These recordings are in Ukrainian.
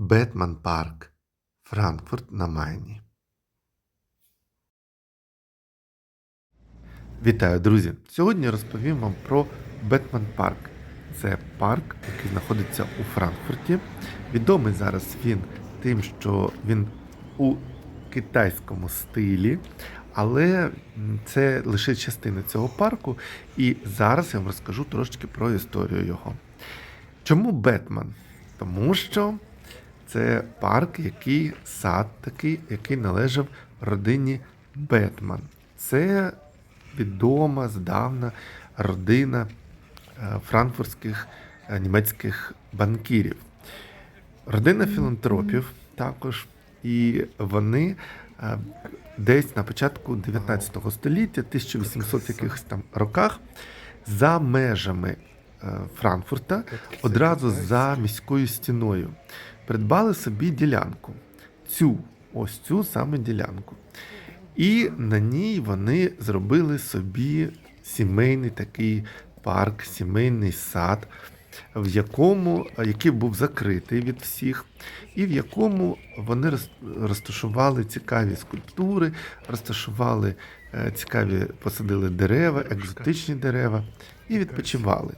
Бетман Парк, Франкфурт на Майні. Вітаю, друзі! Сьогодні розповім вам про Бетман Парк. Це парк, який знаходиться у Франкфурті. Відомий зараз він тим, що він у китайському стилі, але це лише частина цього парку. І зараз я вам розкажу трошки про історію його. Чому Бетман? Тому що це парк, який сад такий, який належав родині Бетман. Це відома здавна родина е, франкфуртських е, німецьких банкірів. Родина філантропів також. І вони е, десь на початку 19 століття, 1800 якихось там роках, за межами Франкфурта, одразу за міською стіною, придбали собі ділянку. Цю, ось цю саме ділянку. І на ній вони зробили собі сімейний такий парк, сімейний сад, в якому, який був закритий від всіх, і в якому вони розташували цікаві скульптури, розташували е, цікаві, посадили дерева, екзотичні дерева і відпочивали.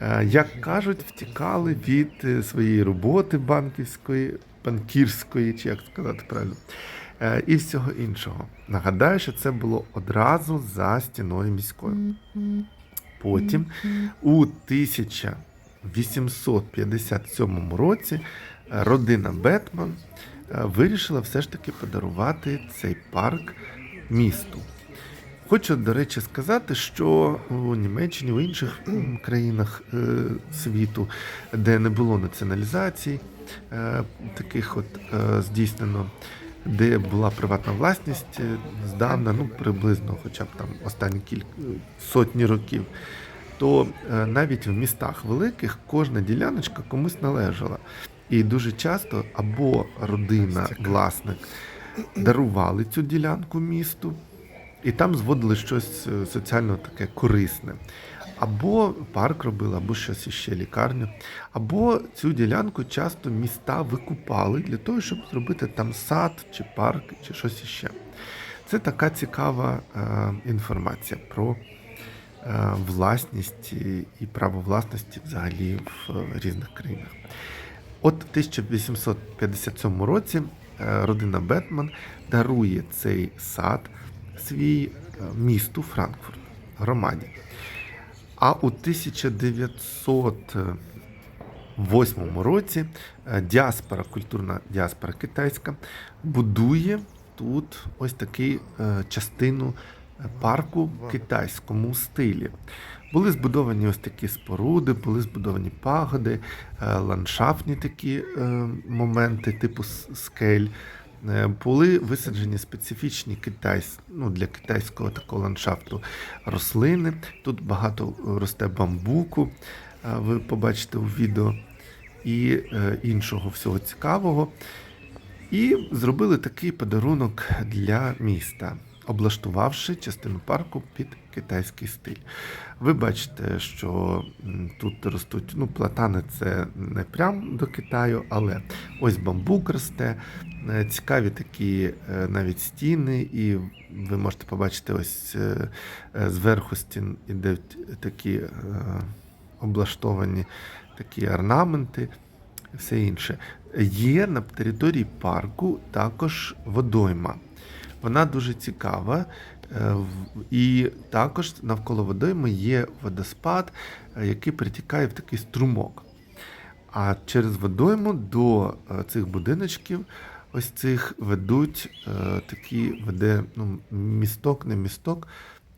Е, Як кажуть, втікали від е, своєї роботи банківської, банкірської, чи як сказати правильно, е, і всього іншого. Нагадаю, що це було одразу за стіною міською. Потім у 1857 році родина Бетман вирішила все ж таки подарувати цей парк місту. Хочу, до речі, сказати, що у Німеччині, у інших країнах е, світу, де не було націоналізації, е, таких от е, здійснено, де була приватна власність здавна, ну приблизно, хоча б там останні кілька сотні років, то навіть в містах великих кожна діляночка комусь належала. І дуже часто або родина, власник дарували цю ділянку місту, і там зводили щось е, соціально таке корисне. Або парк робили, або щось іще лікарню, або цю ділянку часто міста викупали для того, щоб зробити там сад чи парк, чи щось іще. Це така цікава е, інформація про е, власність і- право власності взагалі в е, різних країнах. От в 1857 році е, родина Бетман дарує цей сад свій е, місту Франкфурт, громаді. А у 1908 році е, діаспора, культурна діаспора китайська будує тут ось такий е, частину парку в китайському стилі. Були збудовані ось такі споруди, були збудовані пагоди, ландшафтні такі моменти, типу скель. Е, Були висаджені специфічні китайсь, ну, для китайського такого ландшафту рослини. Тут багато росте бамбуку, е, ви побачите у відео, і е, іншого всього цікавого. І зробили такий подарунок для міста, облаштувавши частину парку під китайський стиль. Ви бачите, що тут ростуть ну, платани це не прям до Китаю, але ось бамбук росте, е, цікаві такі е, навіть стіни, і ви можете побачити ось е, зверху стін ідуть такі облаштовані такі орнаменти все інше. Є на території парку також водойма. Вона дуже цікава. е, І також навколо водойми є водоспад, е, який притікає в такий струмок. А через водойму до е, цих будиночків ось цих ведуть такі веде ну, місток, не місток,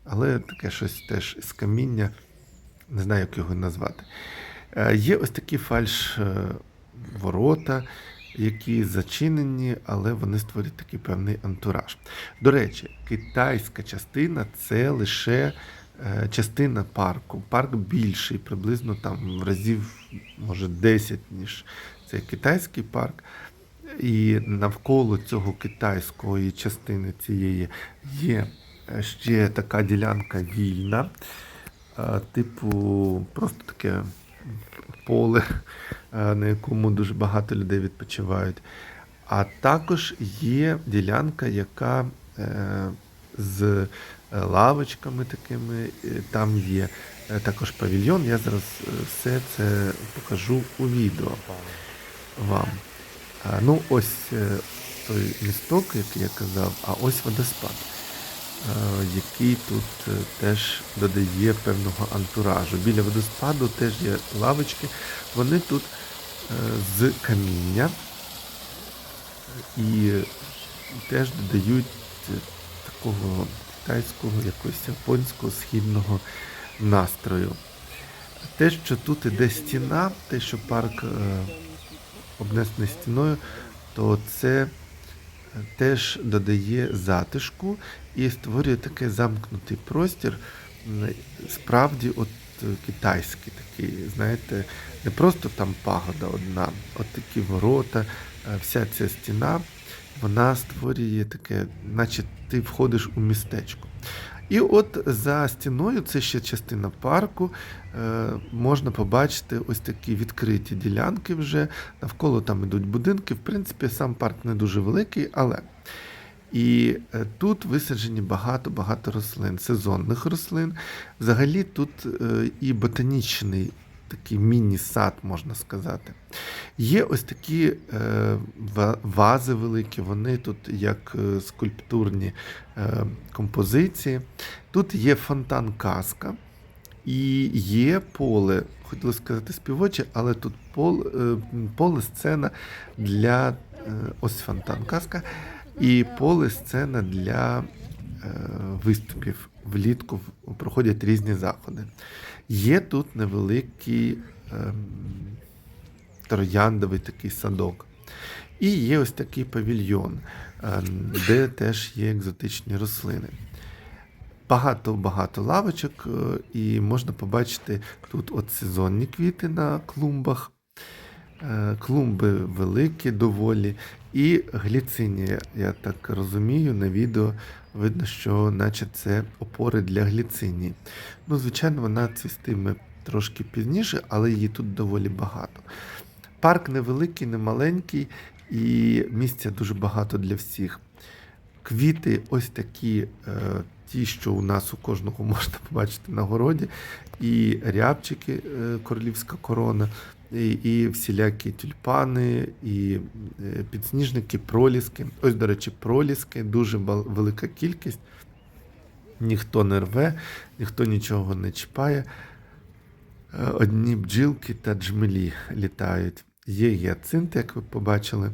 але таке щось теж з каміння, не знаю, як його назвати. Є ось такі фальш е, ворота, які зачинені, але вони створюють такий певний антураж. До речі, китайська частина це лише е, частина парку. Парк більший, приблизно там в разів, може, 10, ніж цей китайський парк. І навколо цього китайської частини цієї є е, ще така ділянка вільна, е, типу, просто таке поле на якому дуже багато людей відпочивають. А також є ділянка, яка е, з е, лавочками такими, е, там є е, також павільйон. Я зараз е, все це покажу у відео вам. Ну, ось е, той місток, який я казав, а ось водоспад, е, який тут е, теж додає певного антуражу. Біля водоспаду теж є лавочки. Вони тут е, з каміння і теж додають е, такого китайського, якогось японського східного настрою. Те, що тут іде стіна, те, що парк е, обнесений стіною, то це е, теж додає затишку і створює такий замкнутий простір, справді от е, китайський такий, знаєте, не просто там пагода одна, от такі ворота, е, вся ця стіна, вона створює таке, наче ти входиш у містечко. І от за стіною, це ще частина парку, е, можна побачити ось такі відкриті ділянки вже. Навколо там ідуть будинки. В принципі, сам парк не дуже великий, але. І е, тут висаджені багато-багато рослин, сезонних рослин. Взагалі тут е, і ботанічний такий міні-сад, можна сказати. Є ось такі е, вази великі, вони тут як е, скульптурні е, композиції. Тут є фонтан казка і є поле, хотілося сказати співоче, але тут пол, е, поле сцена для е, ось фонтан казка і поле сцена для е, виступів. Влітку проходять різні заходи. Є тут невеликий ем, трояндовий такий садок. І є ось такий павільйон, е, де теж є екзотичні рослини. Багато-багато лавочок, е, і можна побачити тут от сезонні квіти на клумбах. Е, Клумби великі доволі. І гліцинія, я так розумію, на відео видно, що наче це опори для гліцинії. Ну, звичайно, вона цвістиме трошки пізніше, але її тут доволі багато. Парк невеликий, не маленький, і місця дуже багато для всіх. Квіти ось такі, е, ті, що у нас у кожного можна побачити на городі, і рябчики, е, королівська корона, і, і всілякі тюльпани, і е, підсніжники, проліски. Ось, до речі, проліски, дуже велика кількість. Ніхто не рве, ніхто нічого не чіпає. Е, Одні бджілки та джмелі літають. Є гіацинти, як ви побачили.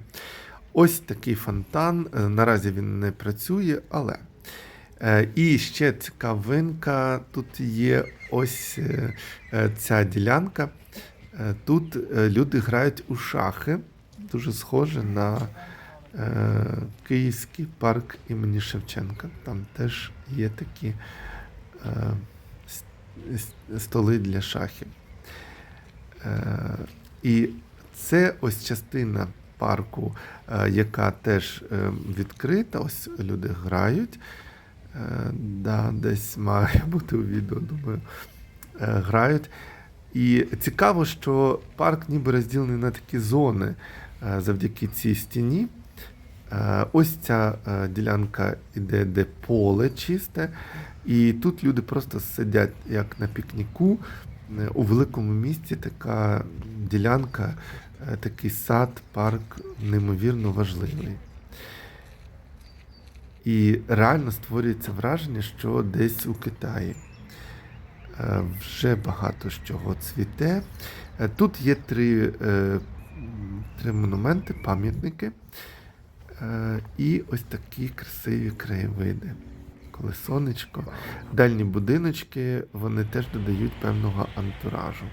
Ось такий фонтан. Е, Наразі він не працює, але. І ще цікавинка. Тут є ось ця ділянка. Е, Тут е, люди грають у шахи. Дуже схоже на е, Київський парк імені Шевченка. Там теж є такі столи для шахів. І це ось частина парку, яка теж відкрита. Ось люди грають. Да, десь має бути у відео, думаю. Грають. І цікаво, що парк ніби розділений на такі зони е, завдяки цій стіні. Е, Ось ця е, ділянка іде, де поле чисте, і тут люди просто сидять як на пікніку. У великому місті така ділянка, такий сад, парк неймовірно важливий. І реально створюється враження, що десь у Китаї вже багато з чого цвіте. Е, Тут є три, е, три монументи, пам'ятники. Е, І ось такі красиві краєвиди. Коли сонечко, дальні будиночки, вони теж додають певного антуражу.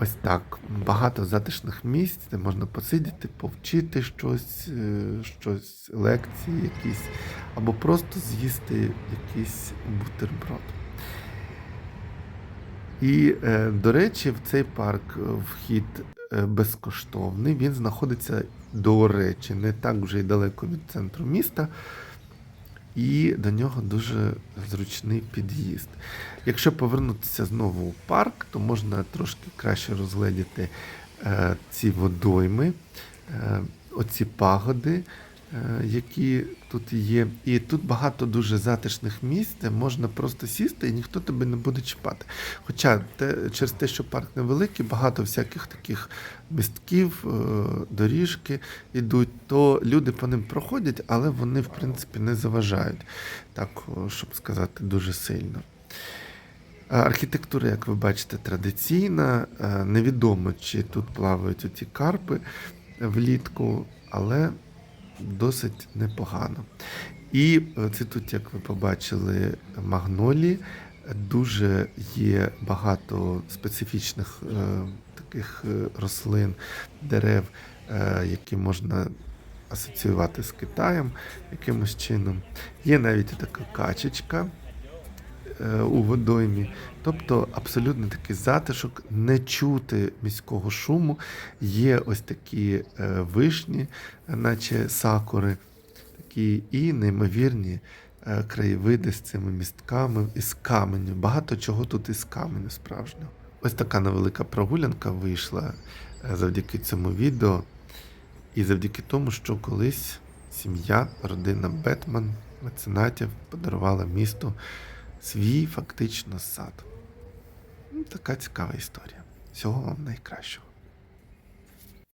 Ось так. Багато затишних місць, де можна посидіти, повчити щось, е, щось, лекції якісь, або просто з'їсти якийсь бутерброд. І, е, до речі, в цей парк е, вхід е, безкоштовний. Він знаходиться, до речі, не так вже й далеко від центру міста. і до нього дуже зручний під'їзд. Якщо повернутися знову у парк, то можна трошки краще розгледіти ці водойми, оці пагоди, які тут є. І тут багато дуже затишних місць, де можна просто сісти і ніхто тебе не буде чіпати. Хоча те, через те, що парк невеликий, багато всяких таких містків, е, доріжки йдуть, то люди по ним проходять, але вони, в принципі, не заважають, так, щоб сказати, дуже сильно. Е, Архітектура, як ви бачите, традиційна. Е, Невідомо, чи тут плавають оці карпи влітку, але досить непогано. І е, це тут, як ви побачили, магнолі. Дуже є багато специфічних е, таких е, рослин, дерев, е, які можна асоціювати з Китаєм якимось чином. Є навіть така качечка у водоймі. Тобто абсолютно такий затишок, не чути міського шуму. Є ось такі е, вишні, наче сакури, такі і неймовірні е, краєвиди з цими містками із каменю. Багато чого тут із каменю справжнього. Ось така невелика прогулянка вийшла е, завдяки цьому відео. І завдяки тому, що колись сім'я, родина Бетман, меценатів подарувала місту свій фактично сад. Ну, Така цікава історія. Всього вам найкращого.